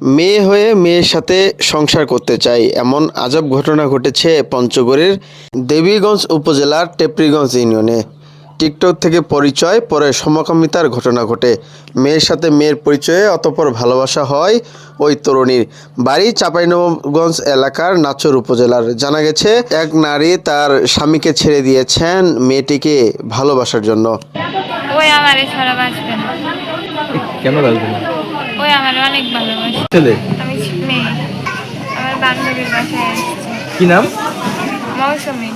মেয়ে হয়ে মেয়ের সাথে সংসার করতে চাই এমন আজব ঘটনা ঘটেছে পঞ্চগড়ের দেবীগঞ্জ উপজেলার টেপরিগঞ্জ ইউনিয়নে। টিকটক থেকে পরিচয় পরে সমকামিতার ঘটনা ঘটে। মেয়ের সাথে মেয়ের পরিচয়ে অতপর ভালোবাসা হয় ওই তরুণীর। বাড়ি চাঁপাইনবাবগঞ্জ এলাকার নাচর উপজেলার। জানা গেছে এক নারী তার স্বামীকে ছেড়ে দিয়েছেন মেয়েটিকে ভালোবাসার জন্য। ওই আমারে ছাড়া বাঁচবে না। কেন ওই আমার অনেক ভালোবাসে। ছেলে? আমি মেয়ে। আমার বান্ধবীর বাসায় আসছে। কি নাম? মৌসুমি।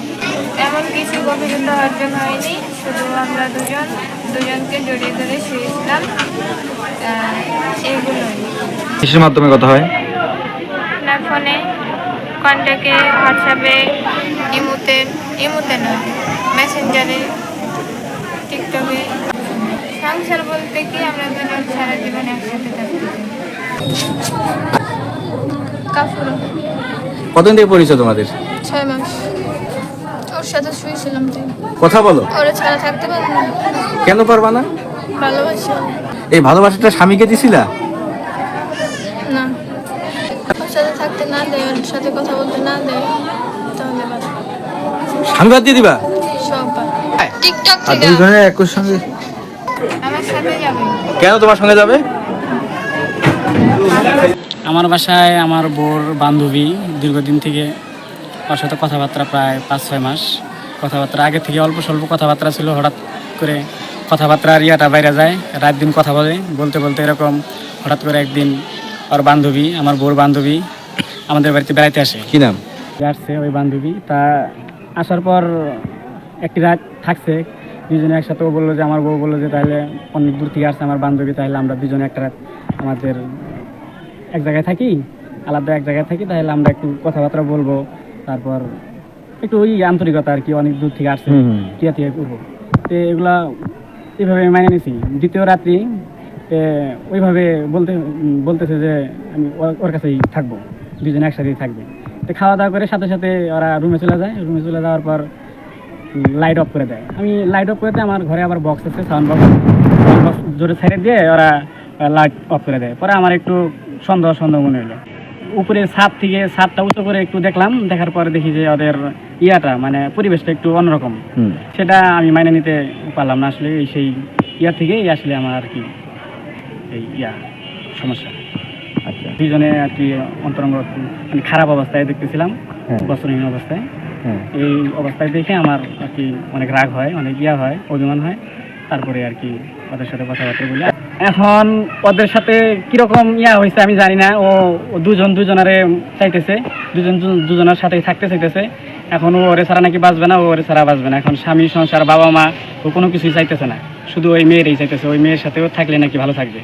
এমন কিছু গভীরতা অর্জন হয়নি শুধু আমরা দুজন দুজনকে জড়িয়ে ধরে শুয়েছিলাম। আহ, এইগুলোই কিসের মাধ্যমে কথা হয়? না ফোনে। কন্ট্যাক্টে হোয়াটসঅ্যাপে ইমুতে ইমুতে না মেসেঞ্জারে টিকটকে। আমরা দুজন সারা জীবন একসাথে থাকতে কতদিন থেকে পরিচয় তোমাদের? ছয় মাস। ওর সাথে শুয়েছিলাম তাই। কথা বলো। ওরা ছাড়া থাকতে পারব না। কেন পারবা না? ভালোবাসি। এই ভালোবাসাটা স্বামীকে দিছিলা? না। ওর সাথে থাকতে না দেয় ওর সাথে কথা বলতে না দেয় তাহলে বাদ। স্বামী বাদ দিয়ে দিবা? সব বাদ। টিকটক আর থেকে একই সঙ্গে কেন তোমার সঙ্গে যাবে? আমার বাসায় আমার বোর বান্ধবী দীর্ঘদিন থেকে ওর সাথে কথাবার্তা প্রায় পাঁচ ছয় মাস। কথাবার্তা আগে থেকে অল্প স্বল্প কথাবার্তা ছিল হঠাৎ করে কথাবার্তার ইয়াটা বাইরে যায় রাত দিন কথা বলে বলতে বলতে এরকম হঠাৎ করে একদিন ওর বান্ধবী আমার বোর বান্ধবী আমাদের বাড়িতে বেড়াইতে আসে। কি নাম? আসছে ওই বান্ধবী তা আসার পর একটি রাত থাকছে দুজনে একসাথে ও বলল যে আমার বউ বলল যে তাহলে অনেক দূর থেকে আসছে আমার বান্ধবী তাহলে আমরা দুজনে একটা রাত আমাদের এক জায়গায় থাকি আলাদা এক জায়গায় থাকি তাহলে আমরা একটু কথাবার্তা বলব। তারপর একটু ওই আন্তরিকতা আর কি অনেক দূর থেকে আসছে। কিয়া থেকে করব। তো এগুলা এইভাবে মাইনে নিছি। দ্বিতীয় রাত্রি ওইভাবে বলতে বলতেছে যে আমি ওর- ওর কাছেই থাকব দুজনে একসাথেই থাকবে। তো খাওয়া দাওয়া করে সাথে সাথে ওরা রুমে চলে যায়। রুমে চলে যাওয়ার পর লাইট অফ করে দেয়। আমি লাইট অফ করে দেয় আমার ঘরে আবার বক্স আছে সাউন্ড বক্স সাউন্ড বক্স জোরে ছেড়ে দিয়ে ওরা লাইট অফ করে দেয়। পরে আমার একটু সন্দেহ সন্দেহ মনে হলো। উপরে ছাদ থেকে ছাদটা উঁচু করে একটু দেখলাম দেখার পরে দেখি যে ওদের ইয়াটা মানে পরিবেশটা একটু অন্যরকম। সেটা আমি মাইনে নিতে পারলাম না আসলে এই সেই ইয়া থেকেই আসলে আমার আর কি এই ইয়া সমস্যা। আচ্ছা। দুইজনে আর কি অন্তরঙ্গ মানে খারাপ অবস্থায় দেখতেছিলাম হ্যাঁ। বস্ত্রহীন অবস্থায়। এই অবস্থায় দেখে আমার আর কি অনেক রাগ হয়, অনেক ইয়া হয়, অভিমান হয়। তারপরে আর কি ওদের সাথে কথাবার্তা বলি। এখন ওদের সাথে কীরকম ইয়া হয়েছে আমি জানি না। ও দুজন দুজনারে চাইতেছে। দুজন দুজনের সাথেই থাকতে চাইতেছে। এখন ও ওরে ছাড়া নাকি বাঁচবে না, ও ওরে ছাড়া বাঁচবে না। এখন স্বামী, সংসার বাবা মা ও কোনো কিছুই চাইতেছে না। শুধু ওই মেয়েরই চাইতেছে। ওই মেয়ের সাথেও থাকলে নাকি ভালো থাকবে।